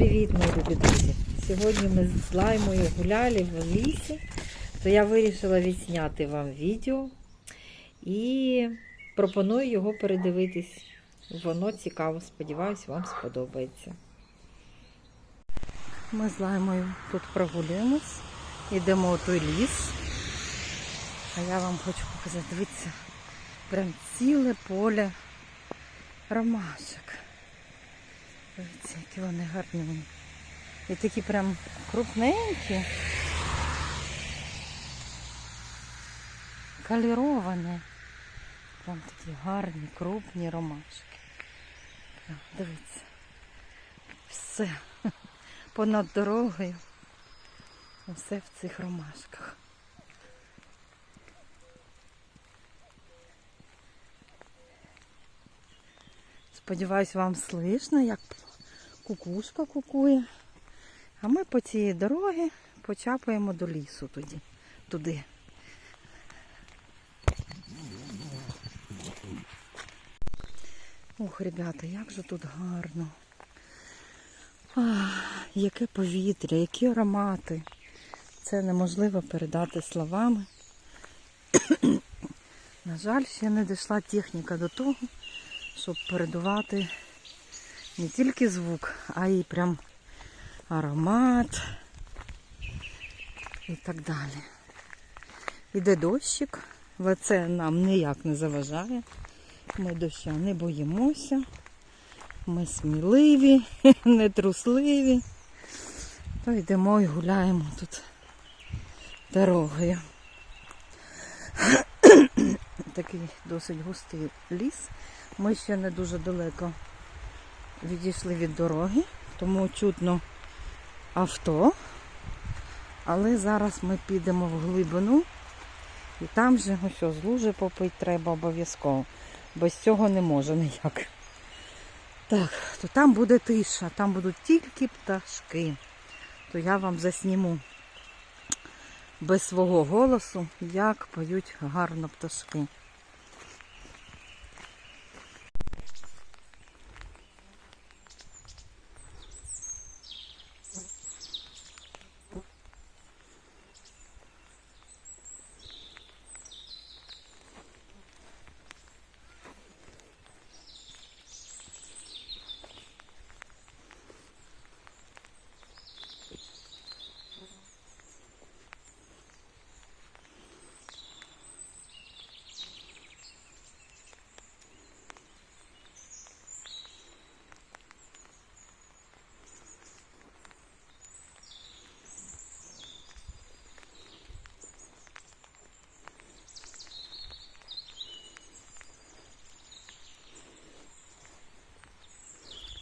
Привіт, мої любі друзі! Сьогодні ми з лаймою гуляли в лісі, то я вирішила відзняти вам відео і пропоную його передивитись. Воно цікаво, сподіваюсь, вам сподобається. Ми з лаймою тут прогулюємось, йдемо у той ліс. А я вам хочу показати, дивіться, прям ціле поле ромашок. Дивіться, які вони гарні. І такі прям крупненькі. Каліровані. Прям такі гарні, крупні ромашки. Дивіться. Все. Понад дорогою. Все в цих ромашках. Сподіваюсь, вам слышно, як кукушка кукує. А ми по цій дорогі почапаємо до лісу тоді, туди. Ох, ребята, як же тут гарно. Ах, яке повітря, які аромати. Це неможливо передати словами. На жаль, ще не дійшла техніка до того, щоб передавати не тільки звук, а й прям аромат і так далі. Іде дощик, але це нам ніяк не заважає. Ми доща не боїмося. Ми сміливі, нетрусливі. То йдемо і гуляємо тут дорогою. Такий досить густий ліс. Ми ще не дуже далеко відійшли від дороги, тому чутно авто. Але зараз ми підемо в глибину і там же ось з лужи попити треба обов'язково. Без цього не може ніяк. Так, то там буде тиша, там будуть тільки пташки. То я вам засніму без свого голосу, як поють гарно пташки.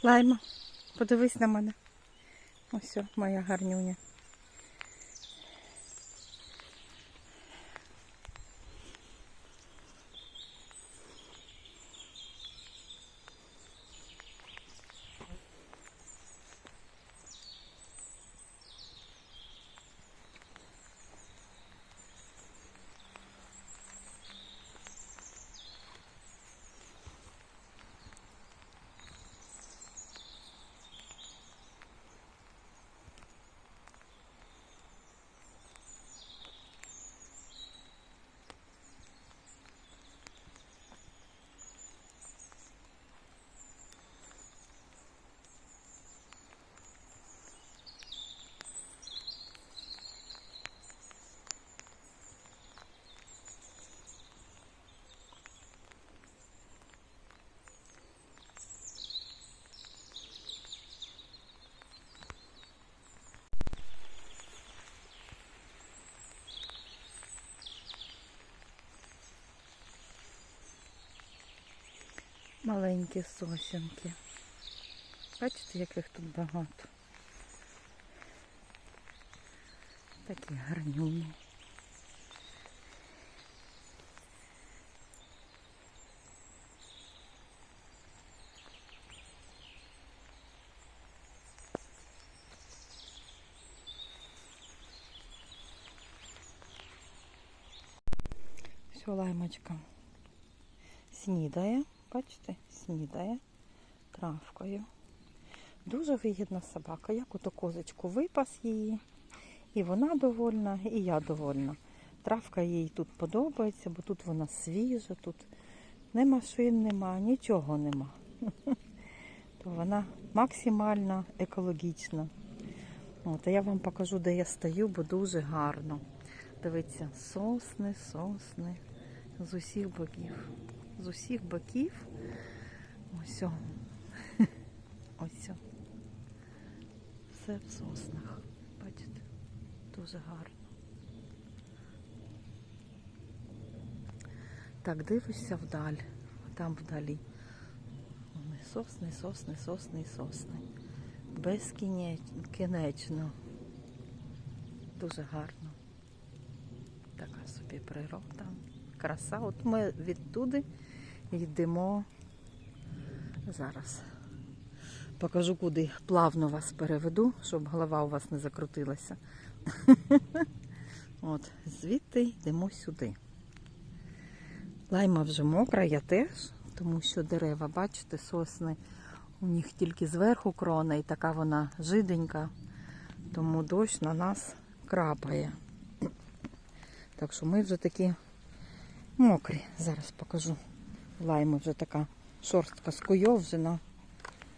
Лайма, подивись на мене. Ось моя гарнюня. Маленькі сосенки. Бачите, яких тут багато. Такі гарнюні. Все, лаймочка снідає, бачите, снідає травкою. Дуже вигідна собака. Як ото козочку випас її. І вона довольна, і я довольна. Травка їй тут подобається, бо тут вона свіжа, тут не машин нема, нічого нема. То вона максимально екологічна. От, а я вам покажу, де я стою, бо дуже гарно. Дивіться, сосни, сосни з усіх боків. З усіх боків. Ось. о. Ось. о. Все в соснах. Бачите? Дуже гарно. Так, дивишся вдаль. Там вдалі. Вони Сосни, сосни, сосни сосни. Безкінечно. Дуже гарно. Така собі природа. Краса. От ми відтуди йдемо зараз. Покажу, куди плавно вас переведу, щоб голова у вас не закрутилася. От, звідти йдемо сюди. Лайма вже мокра, я теж, тому що дерева, бачите, сосни, у них тільки зверху крона і така вона жиденька, тому дощ на нас крапає. Так що ми вже такі мокрі. Зараз покажу. Лайма вже така шорстка скуйовжена.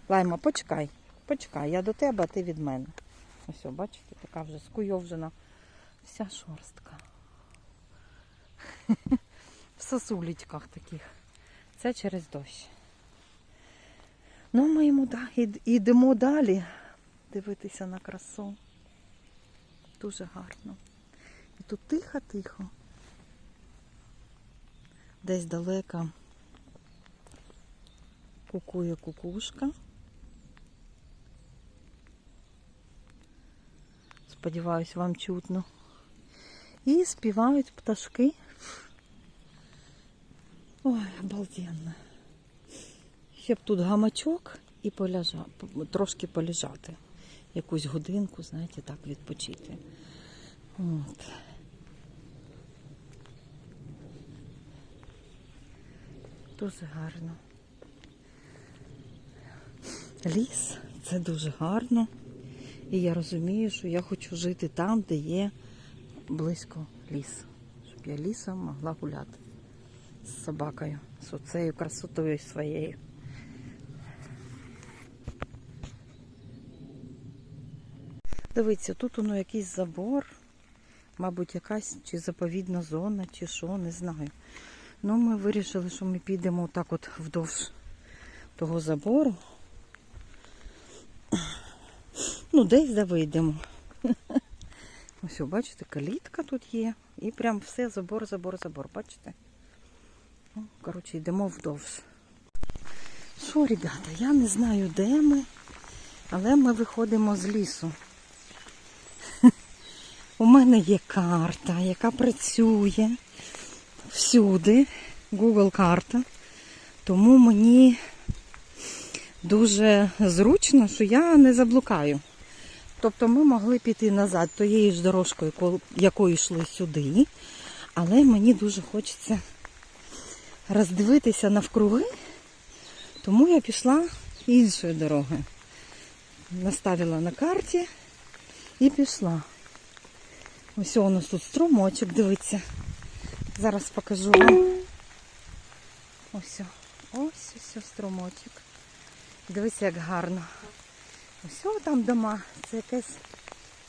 Лайма, почекай, почекай, я до тебе, а ти від мене. Ось, бачите, така вже скуйовжена вся шорстка. В сосулечках таких. Це через дощ. Ну, ми йому йдемо далі дивитися на красу. Дуже гарно. І тут тихо-тихо. Десь далеко кукує кукушка. Сподіваюсь, вам чутно. І співають пташки. Ой, обалденно. Ще б тут гамачок і поляжа, трошки полежати. Якусь годинку, знаєте, так відпочити. От. Дуже гарно. Ліс це дуже гарно. І я розумію, що я хочу жити там, де є близько ліс. Щоб я лісом могла гуляти з собакою, з оцею красотою своєю. Дивіться, тут воно якийсь забор, мабуть, якась чи заповідна зона, чи що, не знаю. Ну, ми вирішили, що ми підемо так от вдовж того забору. Ну, десь да вийдемо. Ось, бачите, калітка тут є. І прям все забор, забор, забор, бачите? Ну, коротше, йдемо вдовж. Що, ребята, я не знаю, де ми, але ми виходимо з лісу. У мене є карта, яка працює всюди. Google карта. Тому мені дуже зручно, що я не заблукаю. Тобто ми могли піти назад тією ж дорожкою, якою йшли сюди. Але мені дуже хочеться роздивитися навкруги, тому я пішла іншою дорогою. Наставила на карті і пішла. Ось у нас тут струмочок, дивіться. Зараз покажу вам. Ось, ось ось струмочок. Дивіться, як гарно. Ось там дома. Це якесь,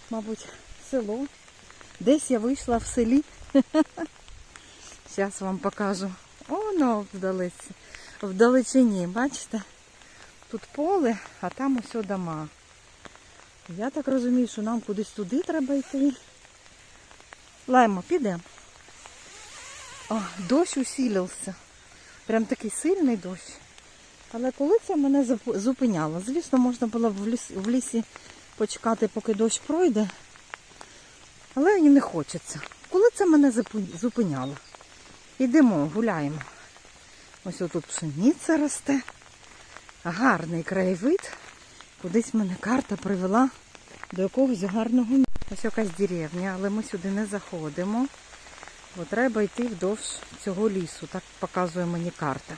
мабуть, село. Десь я вийшла в селі. Зараз вам покажу. Оно вдалиці. Вдалечині, бачите? Тут поле, а там ось дома. Я так розумію, що нам кудись туди треба йти. Лаймо, підемо. Дощ усилився. Прям такий сильний дощ. Але коли це мене зупиняло? Звісно, можна було б в, ліс, в лісі почекати, поки дощ пройде. Але і не хочеться. Коли це мене зупиняло? Йдемо, гуляємо. Ось отут пшениця росте. Гарний краєвид. Кудись мене карта привела до якогось гарного місця. Ось якась деревня, але ми сюди не заходимо. Бо треба йти вдовж цього лісу. Так показує мені карта.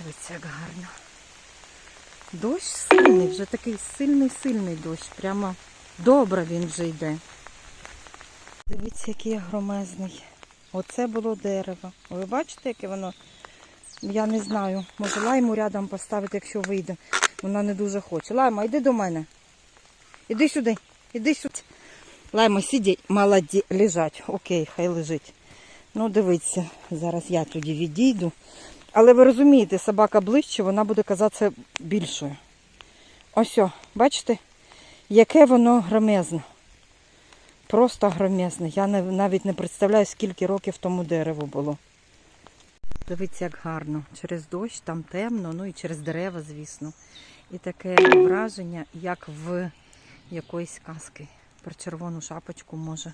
Дивіться, як гарно. Дощ сильний, вже такий сильний-сильний дощ. Прямо добре він вже йде. Дивіться, який я громезний. Оце було дерево. Ви бачите, яке воно? Я не знаю. Може лайму рядом поставити, якщо вийде. Вона не дуже хоче. Лайма, йди до мене. Іди сюди, іди сюди. Лайма, сидіть, молоді, лежать. Окей, хай лежить. Ну, дивіться, зараз я тоді відійду. Але ви розумієте, собака ближче, вона буде казатися більшою. Ось, бачите, яке воно громезне. Просто громезне. Я навіть не представляю, скільки років тому дереву було. Дивіться, як гарно. Через дощ там темно, ну і через дерева, звісно. І таке враження, як в якоїсь казки. Про червону шапочку може.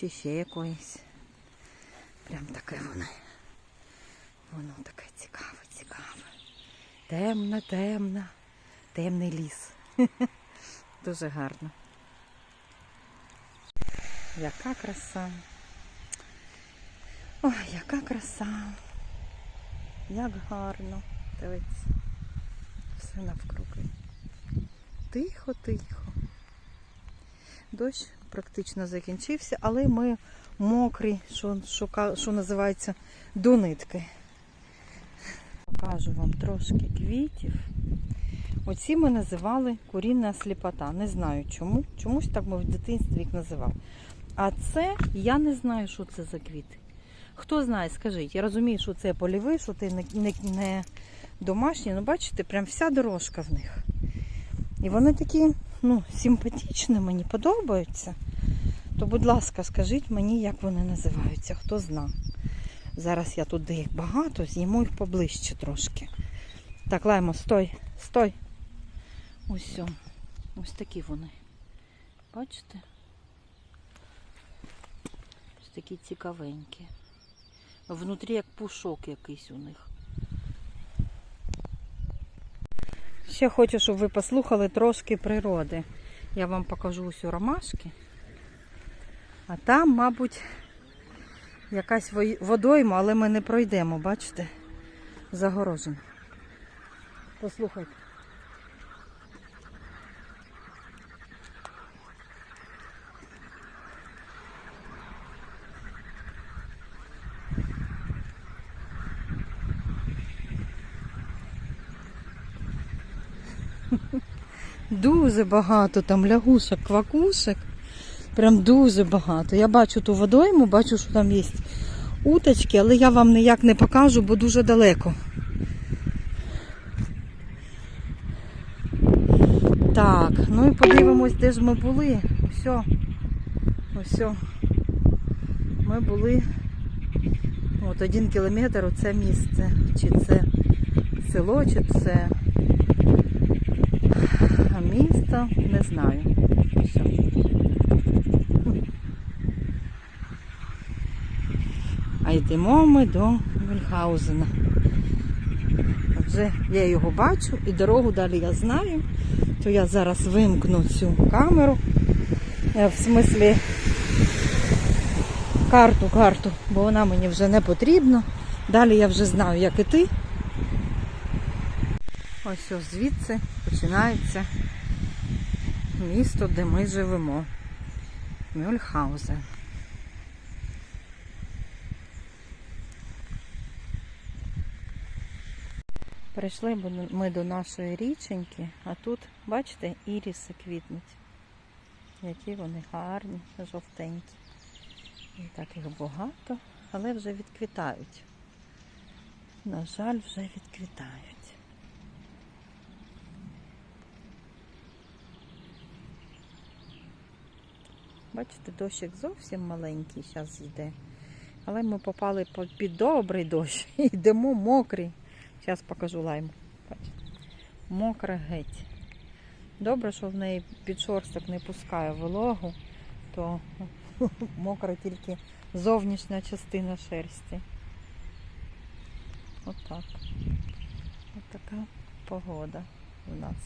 Чи ще якоїсь. Прям таке воно. Воно таке цікаве, цікаве. Темна, темна, темний ліс. Дуже гарно. Яка краса. Ой, яка краса. Як гарно. Дивіться. Все навкруги. Тихо, тихо. Дощ практично закінчився, але ми мокрі, що, що, що називається, до нитки. Покажу вам трошки квітів. Оці ми називали курінна сліпота. Не знаю чому. Чомусь так ми в дитинстві їх називали. А це я не знаю, що це за квіти. Хто знає, скажіть. Я розумію, що це польовий, що це не, не, не домашні. Ну, бачите, прям вся дорожка в них. І вони такі ну, симпатичні, мені подобаються. То, будь ласка, скажіть мені, як вони називаються, хто зна. Зараз я тут де їх багато, зніму їх поближче трошки. Так, лаймо, стой, стой. Ось. Ось такі вони. Бачите? Ось такі цікавенькі. Внутрі як пушок якийсь у них. Ще хочу, щоб ви послухали трошки природи. Я вам покажу ось у ромашки. А там, мабуть, якась водойма, але ми не пройдемо, бачите? Загорожено. Послухайте. Дуже багато там лягушок, квакушек. Прям дуже багато. Я бачу ту водойму, бачу, що там є уточки, але я вам ніяк не покажу, бо дуже далеко. Так, ну і подивимось, де ж ми були. Все. Ось. Ми були от один кілометр оце місце. Чи це село, чи це місто, не знаю. Все. Йдемо ми до Мюльхаузена. Вже я його бачу і дорогу далі я знаю, то я зараз вимкну цю камеру. Е, В смислі карту, карту, бо вона мені вже не потрібна. Далі я вже знаю, як іти. Ось ось звідси починається місто, де ми живемо. Мюльхаузен. Прийшли ми до нашої річеньки, а тут, бачите, іріси квітнуть. Які вони гарні, жовтенькі. І так їх багато, але вже відквітають. На жаль, вже відквітають. Бачите, дощик зовсім маленький зараз йде. Але ми попали під добрий дощ. І йдемо мокрі. Зараз покажу. Бачите. Мокра геть. Добре, що в неї підшорсток не пускає вологу, то мокра тільки зовнішня частина шерсті. Отак. От така погода у нас.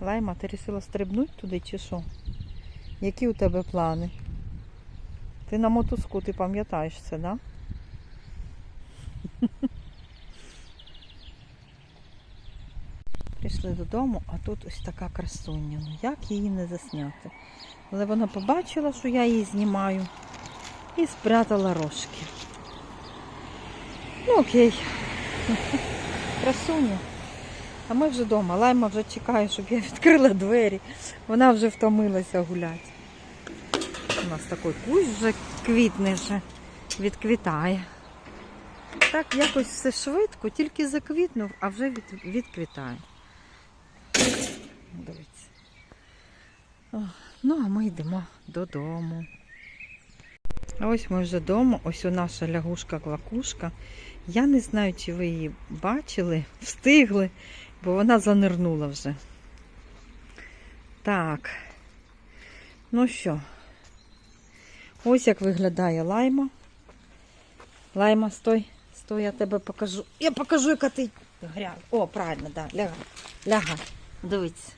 Лайма, ти вирішила стрибнути туди чи що? Які у тебе плани? Ти на мотузку, ти пам'ятаєш це, да? Прийшли додому, а тут ось така красуня. Ну як її не засняти? Але вона побачила, що я її знімаю, і спрятала рожки. Ну окей. Красуня. А ми вже вдома. Лайма вже чекає, щоб я відкрила двері. Вона вже втомилася гуляти. У нас такий кущ вже квітне вже відквітає. Так якось все швидко, тільки заквітнув, а вже від, відквітає. Дивіться. Ну, а ми йдемо додому. Ось ми вже вдома, ось у наша лягушка-квакушка. Я не знаю, чи ви її бачили, встигли, бо вона занирнула вже. Так. Ну що, ось як виглядає лайма. Лайма, стой, стой, я тебе покажу. Я покажу, яка ти грязь. О, правильно, да, лягай. Лягай. Дивіться.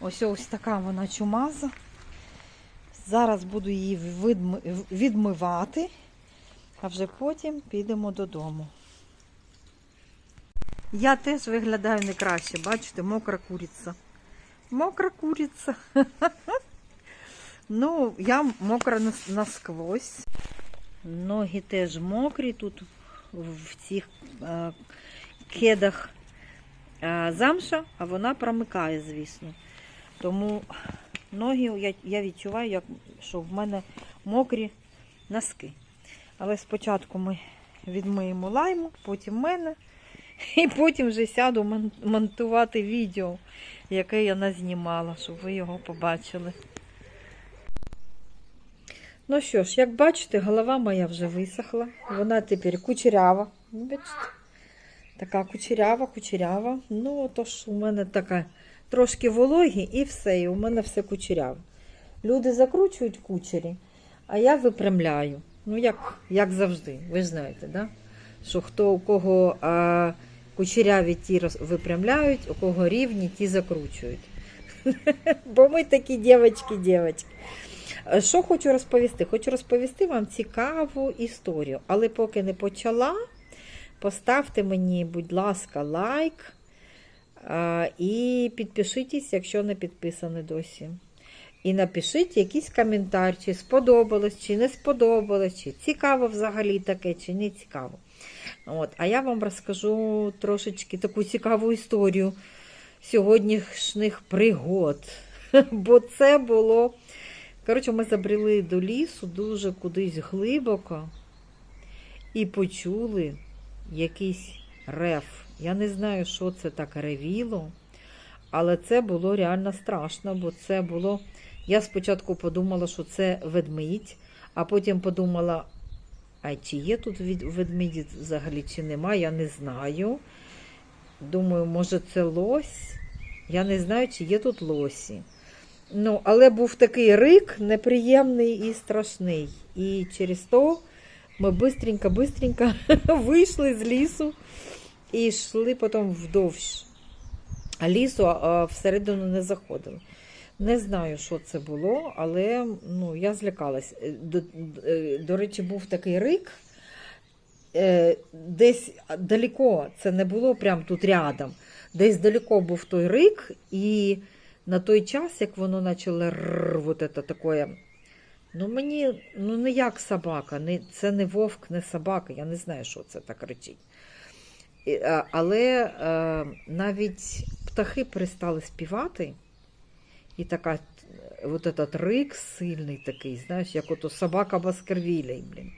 Ось ось така вона чумаза. Зараз буду її відмивати, а вже потім підемо додому. Я теж виглядаю не краще, бачите, мокра куриця. Мокра куриця. Ну, я мокра насквозь. Ноги теж мокрі тут в цих е, кедах е, замша, а вона промикає, звісно. Тому ноги я, відчуваю, що в мене мокрі носки. Але спочатку ми відмиємо лайму, потім мене, і потім вже сяду монтувати відео, яке я назнімала, щоб ви його побачили. Ну що ж, як бачите, голова моя вже висохла. Вона тепер кучерява. Бачите? Така кучерява, кучерява. Ну, то ж у мене така трошки вологі і все, і у мене все кучеряве. Люди закручують кучері, а я випрямляю. Ну, як, як завжди, ви знаєте, да? що хто у кого а, кучеряві ті випрямляють, у кого рівні, ті закручують. Бо ми такі дівчатки, дівчатки. Е, Що хочу розповісти? Хочу розповісти вам цікаву історію, але поки не почала, поставте мені, будь ласка, лайк і підпишитесь, якщо не підписані досі. І напишіть якийсь коментар, чи сподобалось, чи не сподобалось, чи цікаво взагалі таке, чи не цікаво. От. А я вам розкажу трошечки таку цікаву історію сьогоднішніх пригод. Бо це було. Коротше, ми забрели до лісу дуже кудись глибоко і почули якийсь рев. Я не знаю, що це так ревіло, але це було реально страшно, бо це було. Я спочатку подумала, що це ведмідь, а потім подумала, а чи є тут ведмеді взагалі, чи нема, я не знаю. Думаю, може це лось. Я не знаю, чи є тут лосі. Ну, але був такий рик неприємний і страшний. І через то ми бистренько-бистренько вийшли з лісу і йшли потім вдовж лісу, а всередину не заходили. Не знаю, що це було, але ну, я злякалась. Е, До, е, до речі, був такий рик. е, Десь далеко, це не було прямо тут рядом. Десь далеко був той рик, і на той час, як воно почало вот это таке, ну мені ну не як собака, не, це не вовк, не собака, я не знаю, що це так а, Але е, навіть птахи перестали співати, і така е, от этот рик сильний такий, знаєш, як ото собака Баскервілей, блін.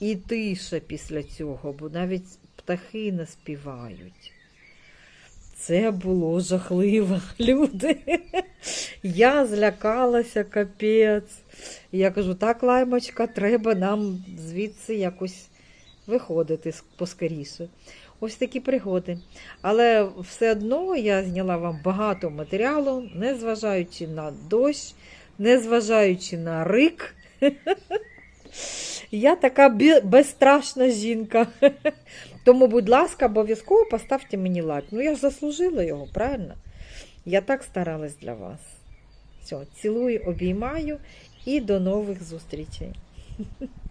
І тиша після цього, бо навіть птахи не співають. Це було жахливо, люди. Я злякалася, капець. Я кажу, так, лаймочка, треба нам звідси якось виходити поскоріше. Ось такі пригоди. Але все одно я зняла вам багато матеріалу, незважаючи на дощ, незважаючи на рик. Я така безстрашна жінка. Тому, будь ласка, обов'язково поставте мені лайк. Ну, я ж заслужила його, правильно? Я так старалась для вас. Все, цілую, обіймаю і до нових зустрічей.